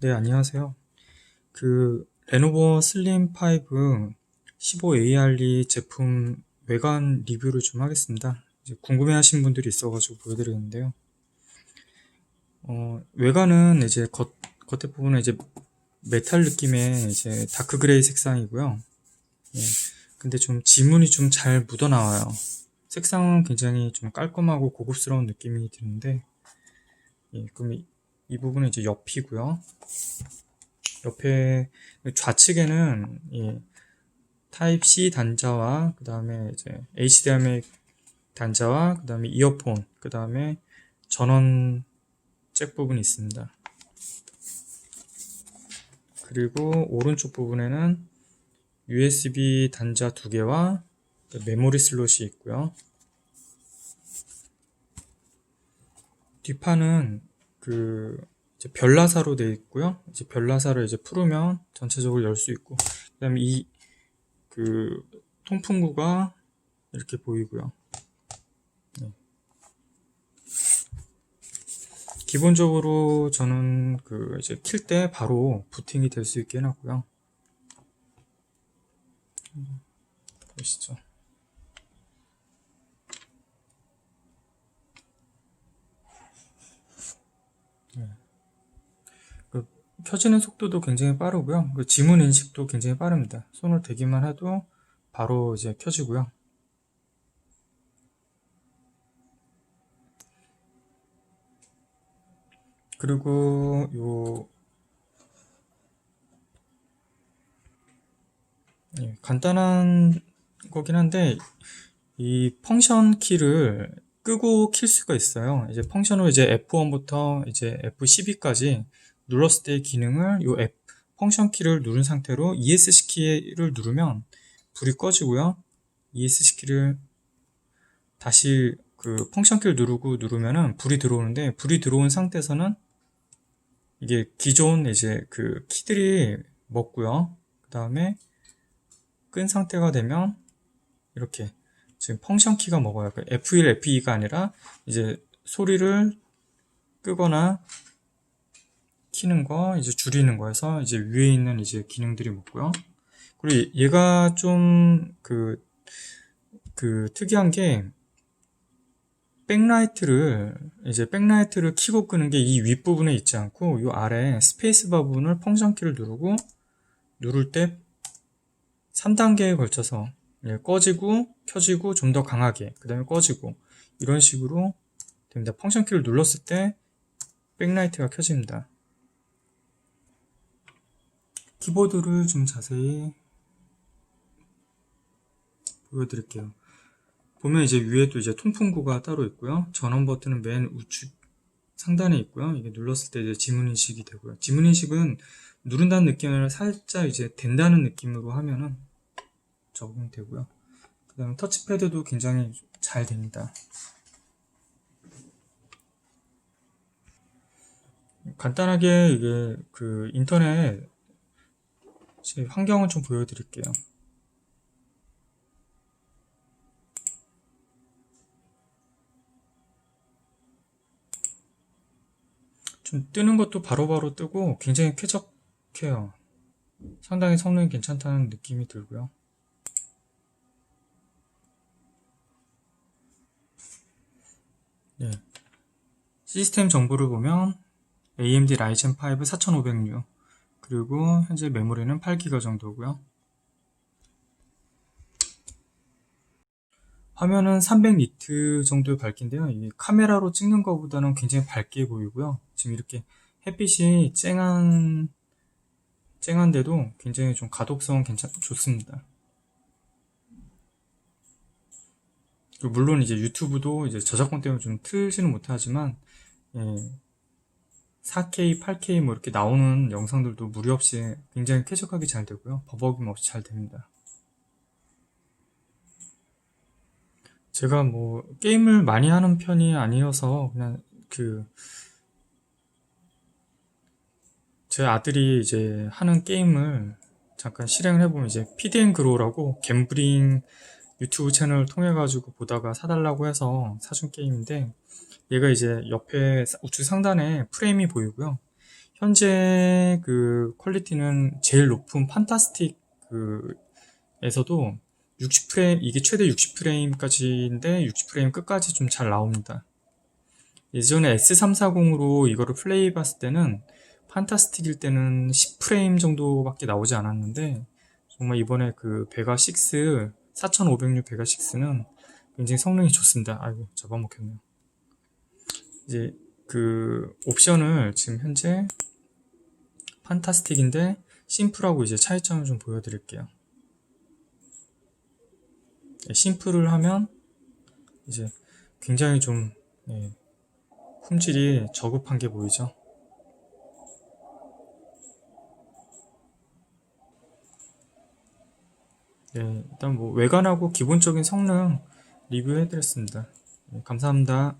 네, 안녕하세요. 그 레노버 슬림 5 15ARE 제품 외관 리뷰를 좀 하겠습니다. 이제 궁금해 하신 분들이 있어가지고 보여드리는데요. 어, 외관은 이제 겉 겉에 부분은 이제 메탈 느낌의 이제 다크 그레이 색상이고요. 예, 근데 좀 지문이 좀 잘 묻어 나와요. 색상은 굉장히 좀 깔끔하고 고급스러운 느낌이 드는데, 예, 그럼 이, 이 부분은 이제 옆이고요. 옆에 좌측에는 이 타입 C 단자와 그 다음에 이제 HDMI 단자와 그 다음에 이어폰 그 다음에 전원 잭 부분이 있습니다. 그리고 오른쪽 부분에는 USB 단자 두 개와 메모리 슬롯이 있고요. 뒷판은 그 이제 별나사로 되어 있고요. 이제 별나사를 이제 풀으면 전체적으로 열 수 있고, 그다음에 이 그 통풍구가 이렇게 보이고요. 네. 기본적으로 저는 그 이제 킬 때 바로 부팅이 될 수 있게 해놨고요. 보시죠. 켜지는 속도도 굉장히 빠르고요. 그 지문 인식도 굉장히 빠릅니다. 손을 대기만 해도 바로 이제 켜지고요. 그리고 요 예, 간단한 거긴 한데 이 펑션 키를 끄고 킬 수가 있어요. 이제 펑션으로 이제 F1부터 이제 F12까지 눌렀을 때 기능을 이 앱 펑션 키를 누른 상태로 ESC 키를 누르면 불이 꺼지고요. ESC 키를 다시 그 펑션 키를 누르고 누르면은 불이 들어오는데 불이 들어온 상태에서는 이게 기존 이제 그 키들이 먹고요. 그 다음에 끈 상태가 되면 이렇게 지금 펑션 키가 먹어요. 그 F1, F2가 아니라 이제 소리를 끄거나 키는 거, 이제 줄이는 거에서 이제 위에 있는 이제 기능들이 먹고요. 그리고 얘가 좀 그, 그 특이한 게 백라이트를 이제 백라이트를 키고 끄는 게 이 윗부분에 있지 않고 이 아래 스페이스바 부분을 펑션 키를 누르고 누를 때 3단계에 걸쳐서 예, 꺼지고 켜지고 좀 더 강하게 그 다음에 꺼지고 이런 식으로 됩니다. 펑션 키를 눌렀을 때 백라이트가 켜집니다. 키보드를 좀 자세히 보여드릴게요. 보면 이제 위에 또 이제 통풍구가 따로 있고요. 전원 버튼은 맨 우측 상단에 있고요. 이게 눌렀을 때 이제 지문 인식이 되고요. 지문 인식은 누른다는 느낌을 살짝 이제 된다는 느낌으로 하면은 적용되고요. 그 다음에 터치패드도 굉장히 잘 됩니다. 간단하게 이게 그 인터넷 제 환경을 좀 보여드릴게요. 좀 뜨는 것도 바로바로 바로 뜨고 굉장히 쾌적해요. 상당히 성능이 괜찮다는 느낌이 들고요. 네. 시스템 정보를 보면 AMD Ryzen 5 4506 그리고 현재 메모리는 8기가 정도고요. 화면은 300니트 정도의 밝기인데요. 이 카메라로 찍는 것보다는 굉장히 밝게 보이고요. 지금 이렇게 햇빛이 쨍한 쨍한데도 굉장히 좀 가독성 괜찮 좋습니다. 물론 이제 유튜브도 이제 저작권 때문에 좀 틀지는 못하지만 예, 4K, 8K 뭐 이렇게 나오는 영상들도 무리 없이 굉장히 쾌적하게 잘 되고요. 버벅임 없이 잘 됩니다. 제가 뭐 게임을 많이 하는 편이 아니어서 그냥 그 제 아들이 이제 하는 게임을 잠깐 실행을 해보면 이제 피디앤 그로라고 갬블링 유튜브 채널을 통해 가지고 보다가 사달라고 해서 사준 게임인데 얘가 이제 옆에 우측 상단에 프레임이 보이고요. 현재 그 퀄리티는 제일 높은 판타스틱 그 에서도 60프레임 이게 최대 60프레임까지인데 60프레임 끝까지 좀 잘 나옵니다. 예전에 S340으로 이거를 플레이 봤을 때는 판타스틱일 때는 10프레임 정도밖에 나오지 않았는데 정말 이번에 그 베가 6 4506 베가 6는 굉장히 성능이 좋습니다. 아이고 잡아먹혔네요. 이제 그 옵션을 지금 현재 판타스틱인데 심플하고 이제 차이점을 좀 보여드릴게요. 네, 심플을 하면 이제 굉장히 좀 예, 품질이 저급한 게 보이죠. 네, 일단 뭐 외관하고 기본적인 성능 리뷰해드렸습니다. 네, 감사합니다.